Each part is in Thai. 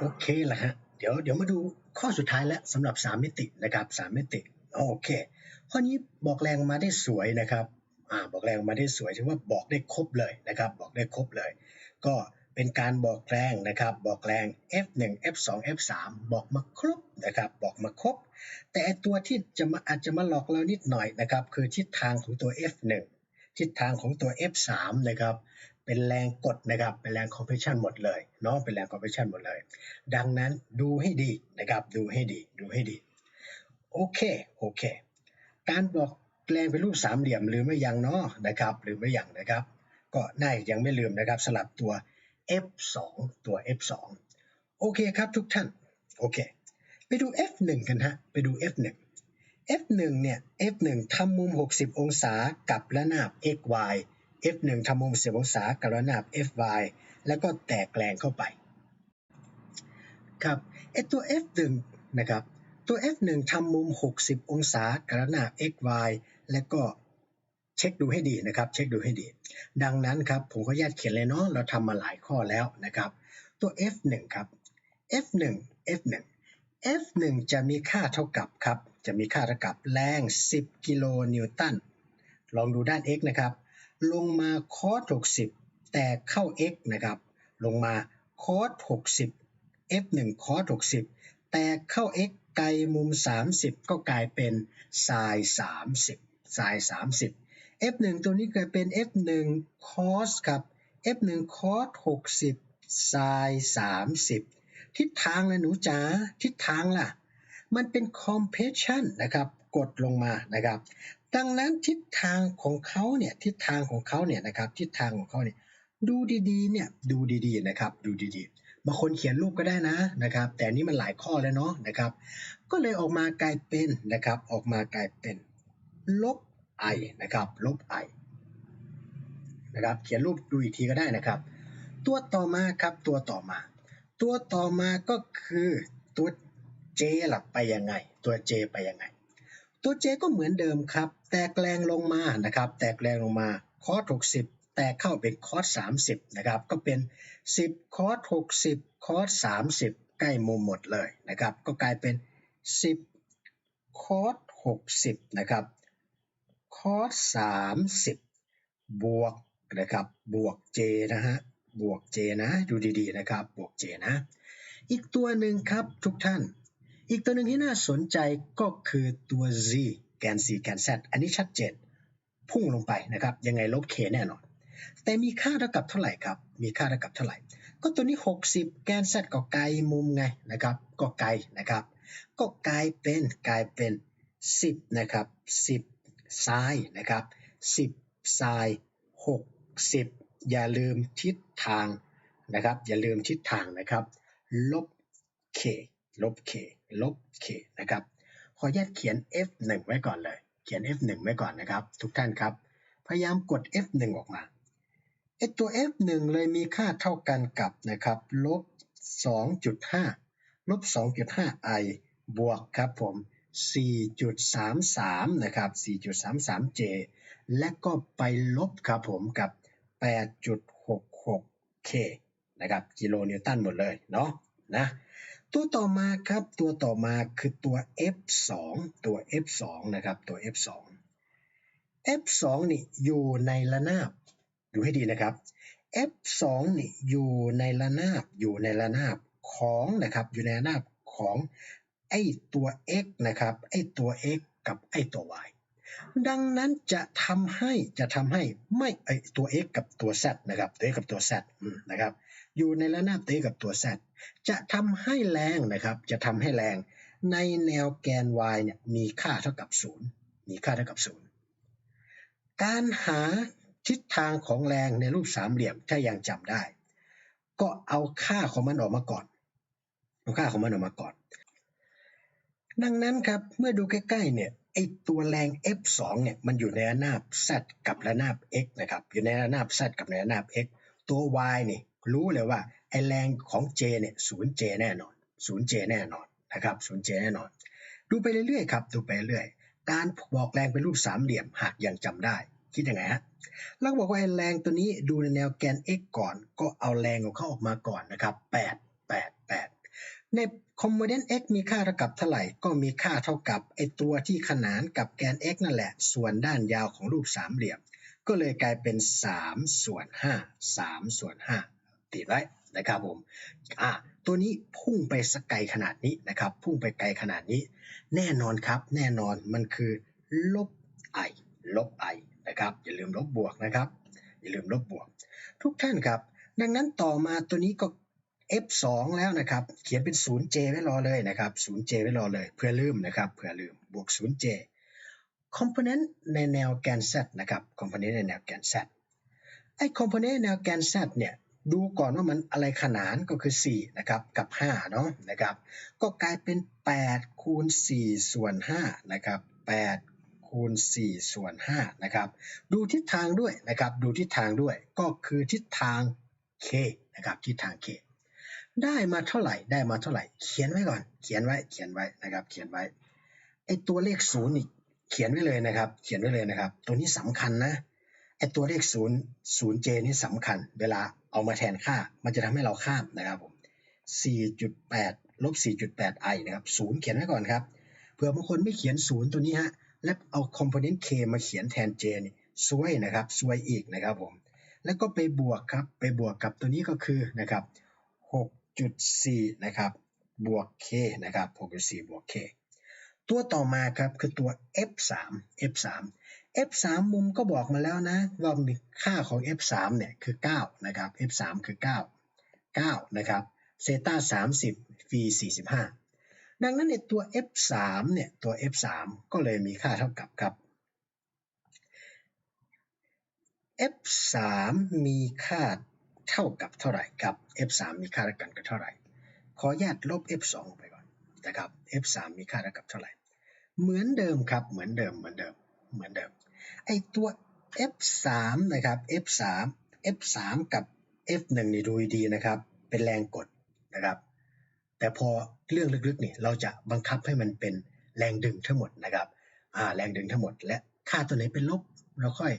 โอเคแหละฮะเดี๋ยวเดี๋ยวมาดูข้อสุดท้ายแล้วสำหรับ 3 มิตินะครับ3มิติโอเค ข้อนี้บอกแรงมาได้สวยนะครับอ่าบอกแรงมาได้สวยถือว่าบอกได้ครบเลยนะครับบอกได้ครบเลย ก็เป็นการบอกแรงนะครับบอกแรง F1 F2 F3 บอกมาครบนะครับบอกมาครบ แต่ตัวที่จะมาอาจจะมาหลอกเรานิดหน่อยนะครับคือทิศทางของตัว F1 ทิศทางของตัว F3 นะครับ เป็นแรงกดนะครับ เป็นแรงคอมเพรสชันหมดเลยเนาะเป็นแรงคอมเพรสชันหมดเลย ดังนั้นดูให้ดีนะครับ ดูให้ดี ดูให้ดี โอเค โอเค การบอกแรงเป็นรูปสามเหลี่ยมลืมไม่ยังเนาะนะครับลืมไม่ยังนะครับ ก็น่ายังไม่ลืมนะครับสลับตัว F2 ตัว F2 โอเคครับทุกท่าน โอเค ไปดู F1 กันฮะ ไปดู F1 F1 เนี่ย F1 ทำมุม 60 องศากับระนาบ xy F1 ทำมุม10องศากับระนาบ fy แล้วก็แตกแรงเข้าไปครับไอตัว F1 นะครับตัว F1 ทำมุม 60 องศากับระนาบ xy แล้วก็เช็คดูให้ดีนะครับ เช็คดูให้ดี ดังนั้นครับผมขออนุญาตเขียนเลยเนาะเราทำมาหลายข้อแล้วนะครับ ตัว F1 ครับ F1 F1 F1 จะมีค่าเท่ากับครับ จะมีค่าเท่ากับแรง 10 กิโลนิวตัน ลองดูด้าน x นะครับ ลงมาคอส60 แต่เข้า x นะครับ ลงมาคอส60 F1 คอส60 แต่เข้า x ไกลมุม 30 ก็กลายเป็นไซน์30ไซน์30 F1 ตัวนี้กลายเป็น F1 cos ครับ F1 cos 60 sin 30 ทิศทางนะหนูจ๋าทิศทางล่ะ มันเป็น compression นะครับ กดลงมานะครับ ดังนั้นทิศทางของเขาเนี่ยทิศทางของเขาเนี่ยนะครับทิศทางของเขาเนี่ยดูดีๆเนี่ยดูดีๆนะครับดูดีๆบางคนเขียนรูปก็ได้นะนะครับ แต่นี้มันหลายข้อแล้วเนาะนะครับ ก็เลยออกมากลายเป็นนะครับออกมากลายเป็น ลบ i นะครับ ลบ i นะครับเขียนรูปดูอีกทีก็ได้นะครับ ตัวต่อมาครับตัวต่อมา ตัวต่อมาก็คือตัว j หลับไปยังไง ตัว j ไปยังไง ตัว j ก็เหมือนเดิมครับ แตกแรงลงมานะครับ แตกแรงลงมาคอส60 แตกเข้าเป็นคอส30นะครับ ก็เป็น 10คอส60คอส30 ใกล้มุมหมดเลยนะครับ ก็กลายเป็น 10คอส60นะครับคอส30 บวกนะครับ บวก j นะฮะ บวก j นะ ดูดีๆนะครับ บวก j นะ อีกตัวหนึ่งครับทุกท่าน อีกตัวหนึ่งที่น่าสนใจก็คือตัว z แกน c แกน z อันนี้ชัดเจน พุ่งลงไปนะครับ ยังไงลบ k แน่นอน แต่มีค่าเท่ากับเท่าไหร่ครับ มีค่าเท่ากับเท่าไหร่ ก็ตัวนี้ 60 แกน z ก็ไกลมุมไงนะครับ ก็ไกลนะครับ ก็กลายเป็นกลายเป็น 10 นะครับ 10ซ้ายนะครับ 10ซ้าย 60 อย่าลืมทิศทางนะครับ อย่าลืมทิศทางนะครับ ลบ k ลบ k ลบ k นะครับ ขออนุญาตเขียน f1 ไว้ก่อนเลย เขียน f1 ไว้ก่อนนะครับ ทุกท่านครับ พยายามกด f1 ออกมาไอตัว f1 เลยมีค่าเท่ากันกับนะครับลบ 2.5 ลบ 2.5 i บวกครับผม 4.33 นะครับ 4.33j และก็ไปลบครับผมกับ 8.66k นะครับ กิโลนิวตันหมดเลยเนาะนะ ตัวต่อมาครับตัวต่อมาคือตัว F2 ตัว F2 นะครับตัว F2 F2 นี่อยู่ในระนาบดูให้ดีนะครับ F2 นี่อยู่ในระนาบอยู่ในระนาบของนะครับอยู่ในระนาบของไอ้ตัว x นะครับไอ้ตัว x กับไอ้ตัว y ดังนั้นจะทำให้จะทำให้ไม่ไอตัว x กับตัว z นะครับตัว x กับตัว z นะครับ อยู่ในระนาบตัว x กับตัว z จะทำให้แรงนะครับ จะทำให้แรง ในแนวแกน y เนี่ยมีค่าเท่ากับ 0 มีค่าเท่ากับ 0 การหาทิศทางของแรงในรูปสามเหลี่ยมถ้ายังจำได้ ก็เอาค่าของมันออกมาก่อนเอาค่าของมันออกมาก่อน ดังนั้นครับเมื่อดูใกล้ๆเนี่ย ไอตัวแรง F2 เนี่ยมันอยู่ในระนาบ z กับระนาบ x นะครับอยู่ในระนาบ z กับในระนาบ x ตัว y เนี่ยรู้เลยว่าไอแรงของ j เนี่ย 0j แน่นอน 0j แน่นอนนะครับ 0j แน่นอน ดูไปเรื่อยๆครับดูไปเรื่อยการบอกแรงเป็นรูปสามเหลี่ยมหากยังจำได้ คิดยังไงฮะเราบอกว่าไอแรงตัวนี้ดูในแนวแกน x ก่อน ก็เอาแรงของเขาออกมาก่อนนะครับ8 8 ใน component x มีค่าเท่ากับเท่าไหร่ ก็มีค่าเท่ากับไอตัวที่ขนานกับแกน x นั่นแหละ ส่วนด้านยาวของรูปสามเหลี่ยม ก็เลยกลายเป็น 3 ส่วน 5 3 ส่วน 5 ติดไว้นะครับผมอ่าตัวนี้พุ่งไปสไกลขนาดนี้นะครับ พุ่งไปไกลขนาดนี้ แน่นอนครับ แน่นอนมันคือลบ i ลบ i นะครับ อย่าลืมลบบวกนะครับ อย่าลืมลบบวก ทุกท่านครับ ดังนั้นต่อมาตัวนี้ก็ f2 แล้วนะครับ เขียนเป็น 0j ไว้รอเลยนะครับ 0j ไว้รอเลยเพื่อลืมนะครับเพื่อลืมบวก 0j component ในแนวแกน z นะครับ component ในแนวแกน z ไอ้ component ในแนวแกน z เนี่ยดูก่อนว่ามันอะไรขนานก็คือ 4 นะครับ กับ 5 เนาะนะครับ ก็กลายเป็น 8 คูณ 4 ส่วน 5 นะครับ 8 คูณ 4 ส่วน 5 นะครับ ดูทิศทางด้วยนะครับ ดูทิศทางด้วย ก็คือทิศทาง k นะครับ ทิศทาง k ได้มาเท่าไหร่ ได้มาเท่าไหร่ เขียนไว้ก่อน เขียนไว้ เขียนไว้นะครับ เขียนไว้ ไอตัวเลขศูนย์นี่เขียนไว้เลยนะครับ เขียนไว้เลยนะครับ ตัวนี้สำคัญนะ ไอตัวเลขศูนย์ศูนย์เจนี่สำคัญ เวลาเอามาแทนค่า มันจะทำให้เราข้ามนะครับผม4.8ลบ4.8 i นะครับ ศูนย์เขียนไว้ก่อนครับ เผื่อบางคนไม่เขียนศูนย์ตัวนี้ฮะ แล้วเอา component k มาเขียนแทน j นี่ซวยนะครับซวยอีกนะครับผม แล้วก็ไปบวกครับ ไปบวกกับตัวนี้ก็คือนะครับ 6.4นะครับบวก k นะครับ6.4บวก k ตัวต่อมาครับคือตัว f3 f3 f3 มุมก็บอกมาแล้วนะว่ามีค่าของ f3 เนี่ยคือ 9 นะครับ f3 คือ 9 9 นะครับเซต้า30ฟี45 ดังนั้นในตัว f3 เนี่ยตัว f3 ก็เลยมีค่าเท่ากับครับ f3 มีค่า เท่ากับเท่าไหร่ครับ f3 มีค่าเท่ากันกับเท่าไหร่ ขอญาตลบ f2 ไปก่อนนะครับ f3 มีค่าเท่ากับเท่าไหร่ เหมือนเดิมครับ เหมือนเดิม เหมือนเดิม เหมือนเดิม ไอตัว f3 นะครับ f3 f3 กับ f1 นี่ดูดีนะครับ เป็นแรงกดนะครับ แต่พอเรื่องลึกๆนี่เราจะบังคับให้มันเป็นแรงดึงทั้งหมดนะครับ อ่า แรงดึงทั้งหมด และค่าตัวไหนเป็นลบเราค่อย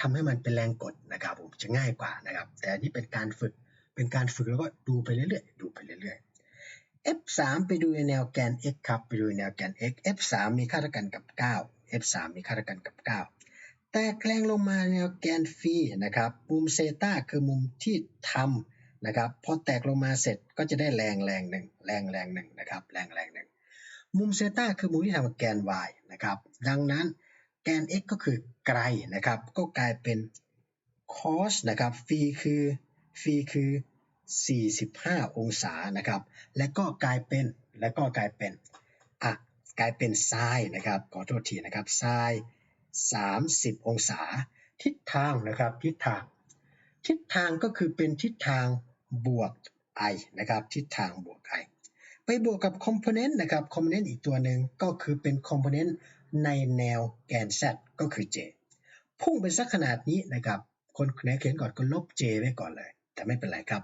ทำให้มันเป็นแรงกดนะครับผมจะง่ายกว่านะครับ แต่อันนี้เป็นการฝึกเป็นการฝึกแล้วก็ดูไปเรื่อยๆดูไปเรื่อยๆ f3 ไปดูในแนวแกน x ครับไปดูในแนวแกน x f3 มีค่าเท่ากันกับ 9 f3 มีค่าเท่ากันกับ 9 แต่แกลงลงมาแนวแกนฟีนะครับมุมเซตาคือมุมที่ทำนะครับพอแตกลงมาเสร็จก็จะได้แรงแรงหนึ่งแรงแรงหนึ่งนะครับแรงแรงหนึ่งมุมเซตาคือมุมที่ทำกับแกน y นะครับดังนั้น แกน x ก็คือไกลนะครับ ก็กลายเป็น cos นะครับฟีคือฟีคือ 45 องศานะครับ และก็กลายเป็นและก็กลายเป็นอะกลายเป็นไซน์นะครับขอโทษทีนะครับไซน์30 องศา ทิศทางนะครับทิศทาง ทิศทางก็คือเป็นทิศทางบวก i นะครับทิศทางบวก i ไปบวกกับ component นะครับ component อีกตัวหนึ่งก็คือเป็น component ในแนวแกน z ก็คือ j พุ่งไปสักขนาดนี้นะครับ คนไหนเขียนก่อนก็ลบ j ไว้ก่อนเลย แต่ไม่เป็นไรครับ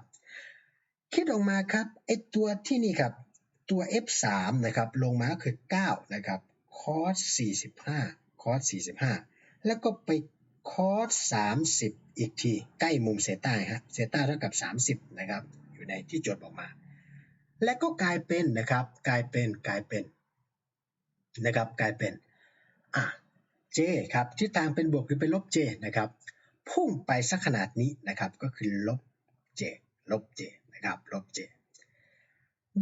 คิดออกมาครับไอตัวที่นี่ครับ ตัว f3 นะครับ ลงมาคือ 9 นะครับ cos 45 cos 45 แล้วก็ไป cos 30 อีกที ใกล้มุมเซต้าฮะเซต้าเท่ากับ 30 นะครับ อยู่ในที่จดออกมา และก็กลายเป็นนะครับ กลายเป็นกลายเป็นนะครับ กลายเป็น อะ j ครับทิศทางเป็นบวกหรือเป็นลบ j นะครับ พุ่งไปสักขนาดนี้นะครับก็คือลบ j ลบ j นะครับลบ j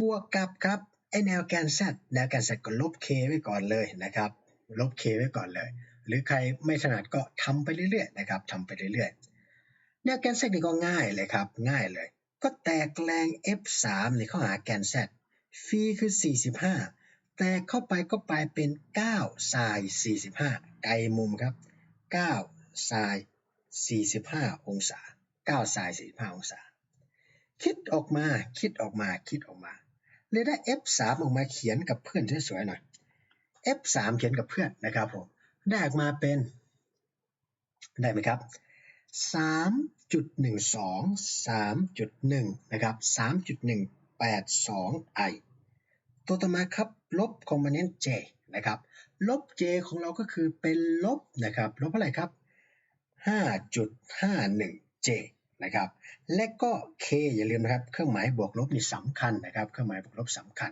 บวกกับครับไอแนวแกน z แนวแกน z ก็ลบ k ไว้ก่อนเลยนะครับลบ k ไว้ก่อนเลย หรือใครไม่ถนัดก็ทำไปเรื่อยๆนะครับทำไปเรื่อยๆแนวแกน z นี่ก็ง่ายเลยครับง่ายเลย ก็แตกแรง f3 นี่เข้าหาแกน z ฟีคือ 45 แตกเข้าไปก็ไปเป็น9 sin 45 ไกลมุมครับ9 sin 45 องศา9 sin 45 องศา คิดออกมาคิดออกมาคิดออกมาเลยได้ f3 ออกมาเขียนกับเพื่อนสวยๆหน่อย f3 เขียนกับเพื่อนนะครับผมได้ออกมาเป็น ได้ไหมครับ3.12 3.1 นะครับ 3.182 i ตัวต่อมาครับ ลบ component j นะครับลบ j ของเราก็คือเป็นลบนะครับลบเท่าไหร่ครับ 5.51 j นะครับและก็ k อย่าลืมนะครับเครื่องหมายบวกลบนี่สำคัญนะครับเครื่องหมายบวกลบสำคัญ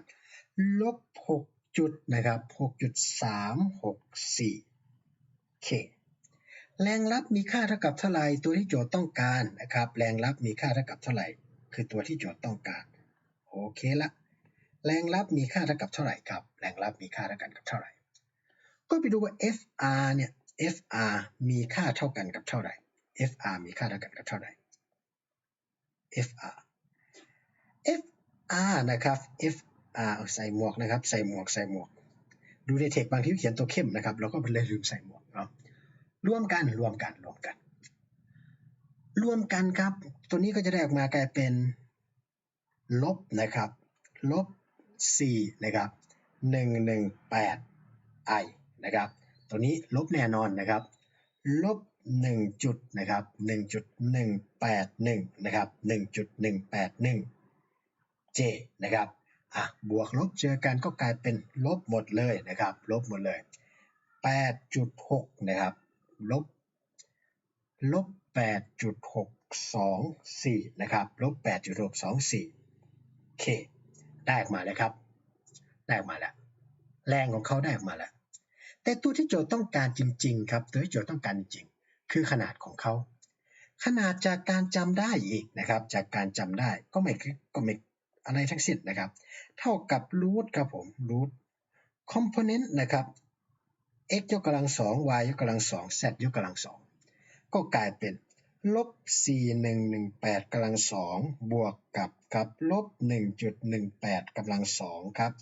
ลบ6จุดนะครับ6.364 k แรงรับมีค่าเท่ากับเท่าไหร่ตัวที่โจทย์ต้องการนะครับแรงรับมีค่าเท่ากับเท่าไหร่คือตัวที่โจทย์ต้องการโอเคละ แรงรับมีค่าเท่ากับเท่าไหร่ครับ แรงรับมีค่าเท่ากันกับเท่าไหร่ ก็ไปดูว่า FR เนี่ย FR มีค่าเท่ากันกับเท่าไหร่ FR มีค่าเท่ากันกับเท่าไหร่ FR FR นะครับ FR ใส่หมวกนะครับ ใส่หมวกใส่หมวก ดูในเทคบางที่เขียนตัวเข้มนะครับเราก็เลยลืมใส่หมวกเนาะรวมกันรวมกันรวมกัน รวมกันครับ ตัวนี้ก็จะได้ออกมากลายเป็นลบนะครับ ลบ 4นะครับ 118 i นะครับ ตัวนี้ลบแน่นอนนะครับ ลบ1จุดนะครับ1.181นะครับ1.181 j นะครับอะบวกลบเจอกันก็กลายเป็นลบหมดเลยนะครับ ลบหมดเลย 8.6นะครับ ลบ ลบ 8.624นะครับ ลบ 8.624 k ได้ออกมาแล้วครับ ได้ออกมาแล้ว แรงของเขาได้ออกมาแล้ว แต่ตัวที่โจทย์ต้องการจริง ๆ ครับ ตัวที่โจทย์ต้องการจริงๆ คือขนาดของเขา ขนาดจากการจำได้อีกนะครับ จากการจำได้ก็ไม่ก็ไม่อะไรทั้งสิ้นนะครับ เท่ากับรูทครับผมรูทคอมโพเนนต์นะครับ x ยกกำลังสอง y ยกกำลังสอง z ยกกำลังสอง ก็กลายเป็น ลบ4118กำลังสองบวกกับกับลบ1.18กำลังสองครับ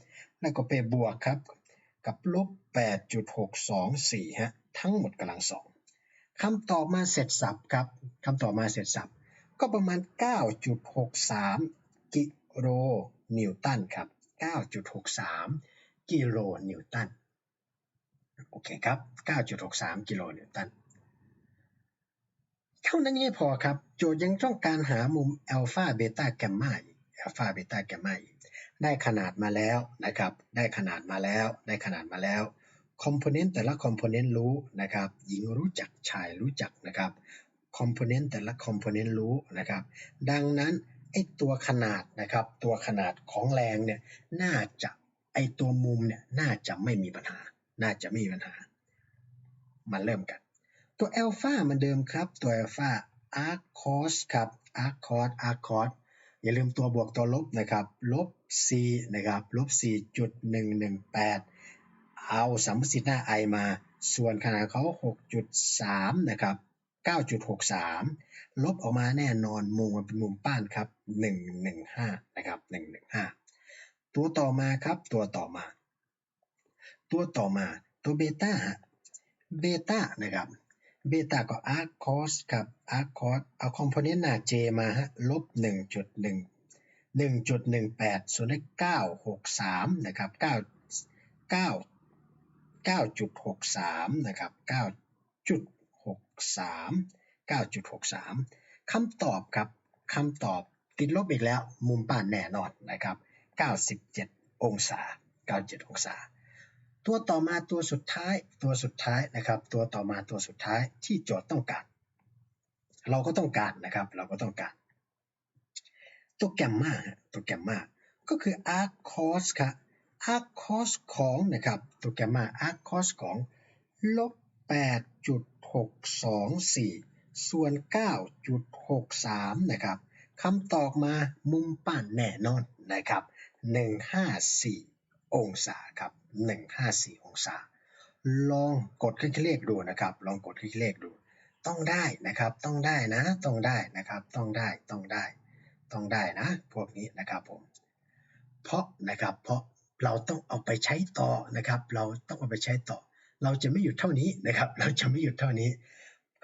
แล้วก็ไปบวกครับ กับลบ8.624ฮะทั้งหมดกำลังสองคำตอบมาเสร็จสับครับคำตอบมาเสร็จสับก็ประมาณ 9.63 กิโลนิวตันครับ 9.63 กิโลนิวตัน โอเคครับ 9.63 กิโลนิวตัน เท่านั้นยังไม่พอครับ โจทย์ยังต้องการหามุมอัลฟาเบต้าแกมมาอัลฟาเบต้าแกมมาได้ขนาดมาแล้วนะครับ ได้ขนาดมาแล้ว ได้ขนาดมาแล้วคอมโพเนนต์แต่ละคอมโพเนนต์รู้นะครับ หญิงรู้จักชายรู้จักนะครับคอมโพเนนต์แต่ละคอมโพเนนต์รู้นะครับ ดังนั้นไอตัวขนาดนะครับ ตัวขนาดของแรงเนี่ยน่าจะไอตัวมุมเนี่ยน่าจะไม่มีปัญหา น่าจะไม่มีปัญหา มาเริ่มกัน ตัวอัลฟาเหมือนเดิมครับ ตัวอัลฟา arc cos ครับ arc cos arc cos อสอย่าลืมตัวบวกตัวลบนะครับลบ c นะครับลบ4.118 เอาสัมประสิทธิ์หน้า i มา ส่วนขนาดเขา 6.3 นะครับ 9.63 ลบออกมาแน่นอนมุมมันเป็นมุมป้านครับ 115 นะครับ 115 ตัวต่อมาครับตัวต่อมา ตัวต่อมาตัวเบต้าเบต้านะครับ เบต้าก็ arc cos ครับ arc cos เอาคอมโพเนนต์หน้า j มาฮะลบ 1.1 1.18 ส่วนได้963 นะครับ 9 9 9.63 นะครับ 9.63 9.63 คำตอบครับ คำตอบติดลบอีกแล้ว มุมป้านแน่นอนนะครับ 97 องศา 97 องศา ตัวต่อมาตัวสุดท้ายตัวสุดท้ายนะครับ ตัวต่อมาตัวสุดท้ายที่โจทย์ต้องการ เราก็ต้องการนะครับ เราก็ต้องการ ตัวแกมมาตัวแกมมาก็คือ arc cos ครับ arc cos ของนะครับ ตัวแกมมา arc cos ของลบ8.624 ส่วน 9.63 นะครับคำตอบมามุมป้านแน่นอนนะครับ 154 องศาครับ 154 องศา ลองกดคลิกเลขดูนะครับ ลองกดคลิกเลขดู ต้องได้นะครับ ต้องได้นะ ต้องได้นะครับ ต้องได้ ต้องได้ ต้องได้นะ พวกนี้นะครับผม เพราะนะครับ เพราะเราต้องเอาไปใช้ต่อนะครับ เราต้องเอาไปใช้ต่อ เราจะไม่หยุดเท่านี้นะครับ เราจะไม่หยุดเท่านี้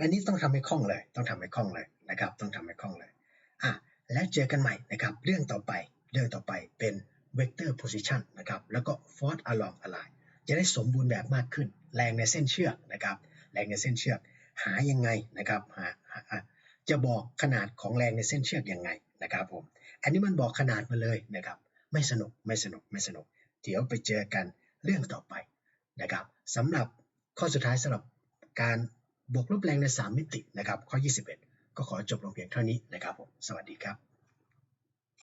อันนี้ต้องทำให้คล่องเลย ต้องทำให้คล่องเลยนะครับ ต้องทำให้คล่องเลย อะ แล้วเจอกันใหม่นะครับ เรื่องต่อไป เรื่องต่อไปเป็น vector position นะครับแล้วก็ force along a line จะได้สมบูรณ์แบบมากขึ้น แรงในเส้นเชือกนะครับแรงในเส้นเชือกหายังไงนะครับหาหาจะบอกขนาดของแรงในเส้นเชือกยังไงนะครับผมอันนี้มันบอกขนาดมาเลยนะครับไม่สนุกไม่สนุกไม่สนุก เดี๋ยวไปเจอกันเรื่องต่อไปนะครับสำหรับข้อสุดท้ายสำหรับการบวกลบแรงใน 3 มิตินะครับข้อ 21 ก็ขอจบลงเพียงเท่านี้นะครับผมสวัสดีครับ